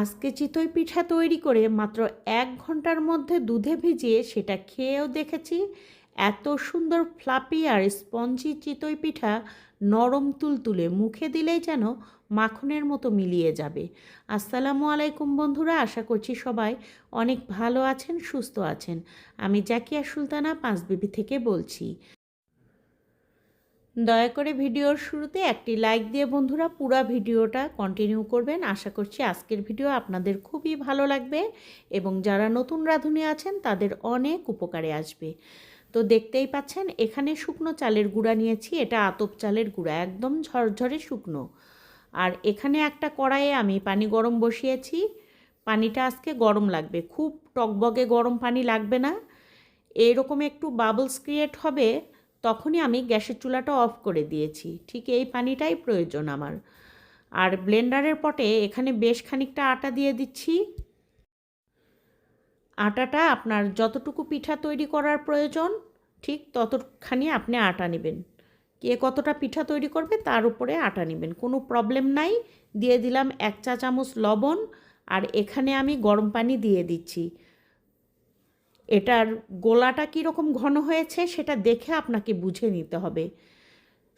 আজকে চিতই পিঠা তৈরি করে মাত্র এক ঘণ্টার মধ্যে দুধে ভিজিয়ে সেটা খেয়েও দেখেছি। এত সুন্দর ফ্লাপি আর স্পঞ্জি চিতই পিঠা নরম তুলতুলে মুখে দিলেই যেন মাখনের মতো মিলিয়ে যাবে। আসসালামু আলাইকুম বন্ধুরা, আশা করছি সবাই অনেক ভালো আছেন, সুস্থ আছেন। আমি জাকিয়া সুলতানা পাঁচবিবি থেকে বলছি। দয়া করে ভিডিওর শুরুতে একটি লাইক দিয়ে বন্ধুরা পুরো ভিডিওটা কন্টিনিউ করবেন। আশা করছি আজকের ভিডিও আপনাদের খুবই ভালো লাগবে এবং যারা নতুন রাঁধুনি আছেন, তাদের অনেক উপকারে আসবে। তো দেখতেই পাচ্ছেন, এখানে শুকনো চালের গুঁড়া নিয়েছি। এটা আতপ চালের গুঁড়া, একদম ঝরঝরে শুকনো। আর এখানে একটা কড়াইয়ে আমি পানি গরম বসিয়েছি। পানিটা আজকে গরম লাগবে। খুব টকবগে গরম পানি লাগবে না। এইরকম একটু বাবলস ক্রিয়েট হবে। তখনই আমি গ্যাসের চুলাটা অফ করে দিয়েছি। ঠিক এই পানিটাই প্রয়োজন আমার। আর ব্লেন্ডারের পটে এখানে বেশ খানিকটা আটা দিয়ে দিচ্ছি। আটাটা আপনার যতটুকু পিঠা তৈরি করার প্রয়োজন, ঠিক ততখানি আপনি আটা নেবেন। কে কতটা পিঠা তৈরি করবে তার উপরে আটা নেবেন। কোনো প্রবলেম নাই। দিয়ে দিলাম এক চা চামচ লবণ। আর এখানে আমি গরম পানি দিয়ে দিচ্ছি। এটার গোলাটা কীরকম ঘন হয়েছে সেটা দেখে আপনাকে বুঝে নিতে হবে।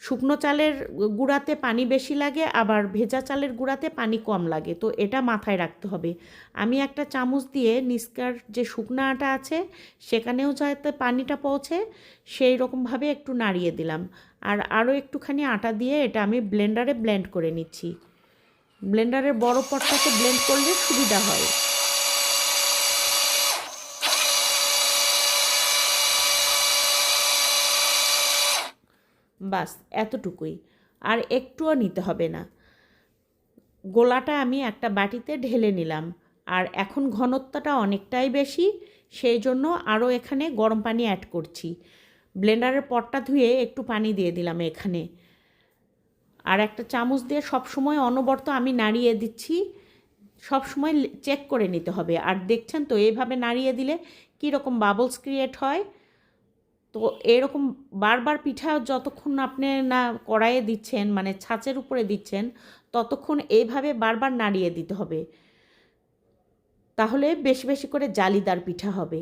শুকনো চালের গুঁড়াতে পানি বেশি লাগে, আবার ভেজা চালের গুঁড়াতে পানি কম লাগে। তো এটা মাথায় রাখতে হবে। আমি একটা চামচ দিয়ে নিস্কার যে শুকনো আটা আছে, সেখানেও যাতে পানিটা পৌঁছে, সেই রকমভাবে একটু নাড়িয়ে দিলাম। আর আরও একটুখানি আটা দিয়ে এটা আমি ব্লেন্ডারে ব্লেন্ড করে নিচ্ছি। ব্লেন্ডারের বড় পটটাকে ব্লেন্ড করলে সুবিধা হয়। বাস, এতটুকুই। আর একটুও নিতে হবে না। গোলাটা আমি একটা বাটিতে ঢেলে নিলাম। আর এখন ঘনত্বটা অনেকটাই বেশি, সেই জন্য আরও এখানে গরম পানি অ্যাড করছি। ব্লেন্ডারের পটটা ধুয়ে একটু পানি দিয়ে দিলাম এখানে। আর একটা চামচ দিয়ে সব সময় অনবরত আমি নাড়িয়ে দিচ্ছি। সব সময় চেক করে নিতে হবে। আর দেখছেন তো, এইভাবে নাড়িয়ে দিলে কীরকম বাবলস ক্রিয়েট হয়? তো এরকম বারবার পিঠা যতক্ষণ আপনি না কড়াইয়ে দিচ্ছেন মানে ছাঁচের উপরে দিচ্ছেন, ততক্ষণ এইভাবে বারবার নাড়িয়ে দিতে হবে। তাহলে বেশি বেশি করে জালিদার পিঠা হবে।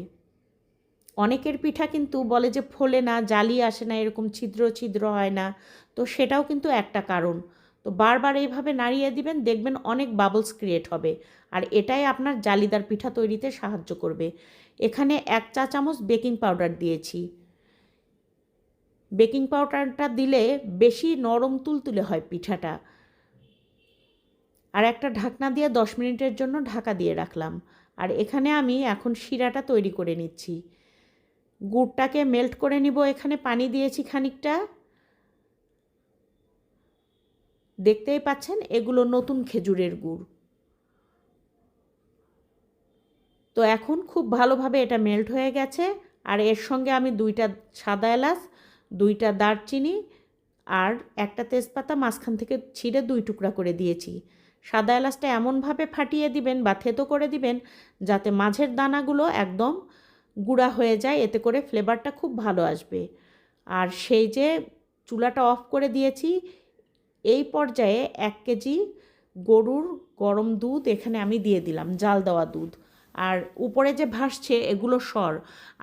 অনেকের পিঠা কিন্তু বলে যে ফোলে না, জালি আসে না, এরকম ছিদ্র ছিদ্র হয় না। তো সেটাও কিন্তু একটা কারণ। তো বারবার এইভাবে নাড়িয়ে দিবেন, দেখবেন অনেক বাবলস ক্রিয়েট হবে। আর এটাই আপনার জালিদার পিঠা তৈরিতে সাহায্য করবে। এখানে এক চা চামচ বেকিং পাউডার দিয়েছি। বেকিং পাউডারটা দিলে বেশি নরম তুলতুলে হয় পিঠাটা। আর একটা ঢাকনা দিয়ে দশ মিনিটের জন্য ঢাকা দিয়ে রাখলাম। আর এখানে আমি এখন শিরাটা তৈরি করে নিচ্ছি। গুড়টাকে মেল্ট করে নিব। এখানে পানি দিয়েছি খানিকটা। দেখতেই পাচ্ছেন, এগুলো নতুন খেজুরের গুড়। তো এখন খুব ভালোভাবে এটা মেল্ট হয়ে গেছে। আর এর সঙ্গে আমি দুইটা সাদা এলাচ দুইটা দারচিনি আর একটা তেজপাতা মাঝখান থেকে ছিঁড়ে দুই টুকরা করে দিয়েছি। সাদা এলাচটা এমনভাবে ফাটিয়ে দিবেন বা থেতো করে দিবেন যাতে মাঝের দানাগুলো একদম গুঁড়া হয়ে যায়, এতে করে ফ্লেভারটা খুব ভালো আসবে। আর সেই যে চুলাটা অফ করে দিয়েছি, এই পর্যায়ে এক কেজি গরুর গরম দুধ এখানে আমি দিয়ে দিলাম, জাল দেওয়া দুধ। আর উপরে যে ভাসছে, এগুলো স্বর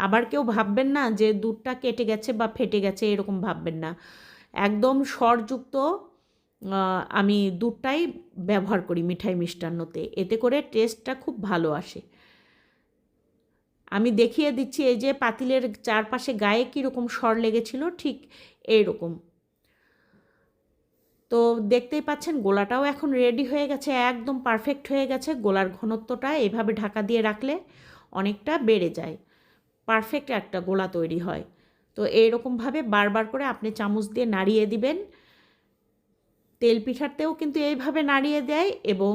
আবার কেউ ভাববেন না যে দুধটা কেটে গেছে বা ফেটে গেছে, এরকম ভাববেন না। একদম স্বরযুক্ত আমি দুধটাই ব্যবহার করি মিঠাই মিষ্টান্নতে। এতে করে টেস্টটা খুব ভালো আসে। আমি দেখিয়ে দিচ্ছি, এই যে পাতিলের চারপাশে গায়ে কীরকম স্বর লেগেছিল, ঠিক এইরকম। তো দেখতেই পাচ্ছেন গোলাটাও এখন রেডি হয়ে গেছে, একদম পারফেক্ট হয়ে গেছে। গোলার ঘনত্বটা এভাবে ঢাকা দিয়ে রাখলে অনেকটা বেড়ে যায়। পারফেক্ট একটা গোলা তৈরি হয়। তো এইরকমভাবে বারবার করে আপনি চামচ দিয়ে নাড়িয়ে দিবেন। তেল পিঠাতেও কিন্তু এইভাবে নাড়িয়ে দেয় এবং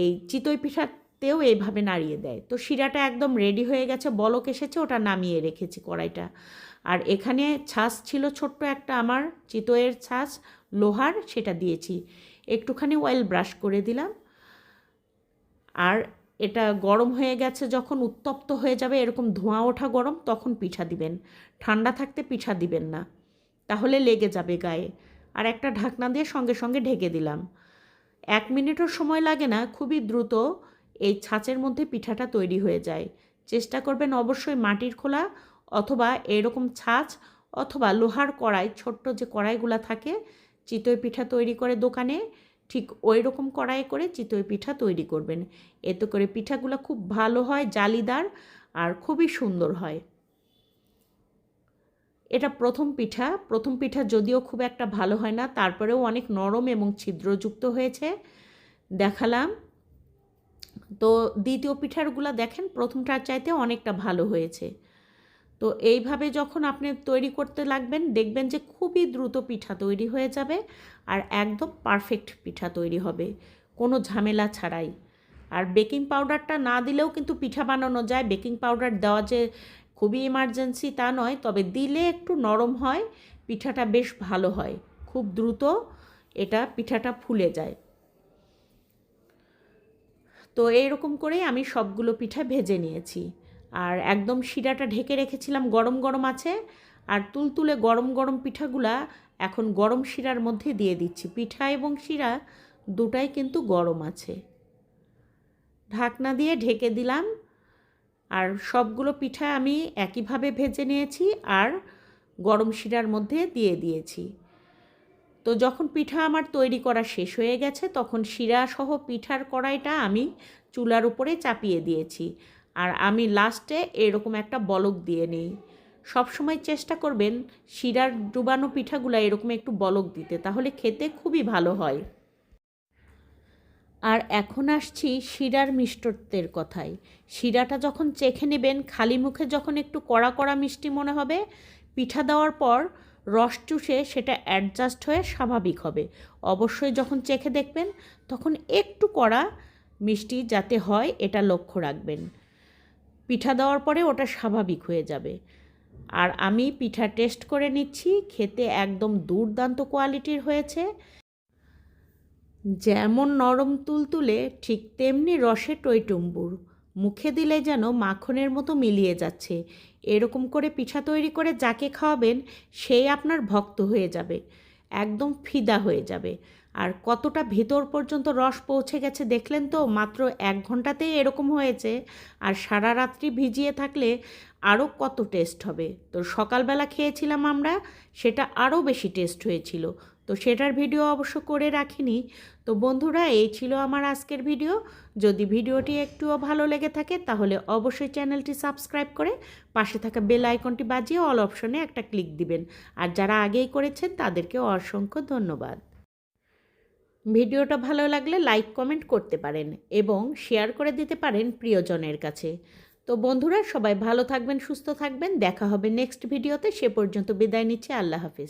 এই চিতই পিঠাতেও এইভাবে নাড়িয়ে দেয়। তো শিরাটা একদম রেডি হয়ে গেছে, বলক এসেছে, ওটা নামিয়ে রেখেছি কড়াইটা। আর এখানে ছাঁচ ছিল ছোট্ট একটা আমার, চিতইয়ের ছাঁচ, লোহার, সেটা দিয়েছি। একটুখানি অয়েল ব্রাশ করে দিলাম। আর এটা গরম হয়ে গেছে, যখন উত্তপ্ত হয়ে যাবে, এরকম ধোঁয়া ওঠা গরম, তখন পিঠা দিবেন। ঠান্ডা থাকতে পিঠা দিবেন না। তাহলে লেগে যাবে গায়ে। আর একটা ঢাকনা দিয়ে সঙ্গে সঙ্গে ঢেকে দিলাম। এক মিনিটও সময় লাগে না, খুবই দ্রুত এই ছাঁচের মধ্যে পিঠাটা তৈরি হয়ে যায়। চেষ্টা করবেন অবশ্যই মাটির খোলা অথবা এরকম ছাঁচ অথবা লোহার কড়াই, ছোট্ট যে কড়াইগুলো থাকে, চিতই পিঠা তৈরি করে দোকানে, ঠিক ওই রকম কড়াই করে চিতই পিঠা তৈরি করবেন। এতে করে পিঠাগুলো খুব ভালো হয়, জালিদার আর খুবই সুন্দর হয়। এটা প্রথম পিঠা। প্রথম পিঠা যদিও খুব একটা ভালো হয় না, তারপরেও অনেক নরম এবং ছিদ্রযুক্ত হয়েছে। দেখালাম। তো দ্বিতীয় পিঠারগুলো দেখেন, প্রথমটার চাইতে অনেকটা ভালো হয়েছে। তো এইভাবে যখন আপনি তৈরি করতে লাগবেন, দেখবেন যে খুবই দ্রুত পিঠা তৈরি হয়ে যাবে আর একদম পারফেক্ট পিঠা তৈরি হবে, কোনো ঝামেলা ছাড়াই। আর বেকিং পাউডারটা না দিলেও কিন্তু পিঠা বানানো যায়। বেকিং পাউডার দেওয়া যে খুবই ইমার্জেন্সি তা নয়, তবে দিলে একটু নরম হয়, পিঠাটা বেশ ভালো হয়। খুব দ্রুত এটা পিঠাটা ফুলে যায়। তো এইরকম করেই আমি সবগুলো পিঠা ভেজে নিয়েছি। আর একদম শিরাটা ঢেকে রেখেছিলাম গরম গরম আছে, আর তুলতুলে গরম গরম পিঠাগুলা এখন গরম শিরার মধ্যে দিয়ে দিচ্ছি। পিঠা এবং শিরা দুটাই কিন্তু গরম আছে। ঢাকনা দিয়ে ঢেকে দিলাম, আর সবগুলো পিঠা আমি একইভাবে ভেজে নিয়েছি আর গরম শিরার মধ্যে দিয়ে দিয়েছি। তো যখন পিঠা আমার তৈরি করা শেষ হয়ে গেছে, তখন শিরা সহ পিঠার কড়াইটা আমি চুলার উপরে চাপিয়ে দিয়েছি। আর আমি লাস্টে এরকম একটা বলক দিয়ে নিই। সবসময় চেষ্টা করবেন শিরার ডুবানো পিঠাগুলো এরকম একটু বলক দিতে, তাহলে খেতে খুবই ভালো হয়। আর এখন আসছি শিরার মিষ্টত্বের কথায়। শিরাটা যখন চেখে নেবেন, খালি মুখে যখন একটু কড়া কড়া মিষ্টি মনে হবে, পিঠা দেওয়ার পর রস চুষে সেটা অ্যাডজাস্ট হয়ে স্বাভাবিক হবে। অবশ্যই যখন চেখে দেখবেন, তখন একটু কড়া মিষ্টি যাতে হয় এটা লক্ষ্য রাখবেন। পিঠা দেওয়ার পরে ওটা স্বাভাবিক হয়ে যাবে। আর আমি পিঠা টেস্ট করে নিচ্ছি, খেতে একদম দুর্দান্ত কোয়ালিটির হয়েছে। যেমন নরম তুলতুলে ঠিক তেমনি রসে টইটুম্বুর। মুখে দিলে যেন মাখনের মতো মিলিয়ে যাচ্ছে। এরকম করে পিঠা তৈরি করে যাকে খাওয়াবেন সেই আপনার ভক্ত হয়ে যাবে। একদম ফিদা হয়ে যাবে। আর কতটা ভেতর পর্যন্ত রস পৌঁছে গেছে দেখলেন তো? মাত্র এক ঘন্টাতেই এরকম হয়েছে। আর সারা রাত্রি ভিজিয়ে থাকলে আরও কত টেস্ট হবে? তো সকালবেলা খেয়েছিলাম আমরা, সেটা আরও বেশি টেস্ট হয়েছিল। তো সেটার ভিডিও অবশ্য করে রাখিনি। তো বন্ধুরা, এই ছিল আমার আজকের ভিডিও। যদি ভিডিওটি একটুও ভালো লেগে থাকে, তাহলে অবশ্যই চ্যানেলটি সাবস্ক্রাইব করে পাশে থাকা বেল আইকনটি বাজিয়ে অল অপশনে একটা ক্লিক দিবেন। আর যারা আগেই করেছেন, তাদেরকে অসংখ্য ধন্যবাদ। ভিডিওটা ভালো লাগলে লাইক, কমেন্ট করতে পারেন এবং শেয়ার করে দিতে পারেন প্রিয়জনের কাছে। তো বন্ধুরা, সবাই ভালো থাকবেন, সুস্থ থাকবেন। দেখা হবে নেক্সট ভিডিওতে সে পর্যন্ত বিদায় নিচ্ছে। আল্লাহ হাফিজ।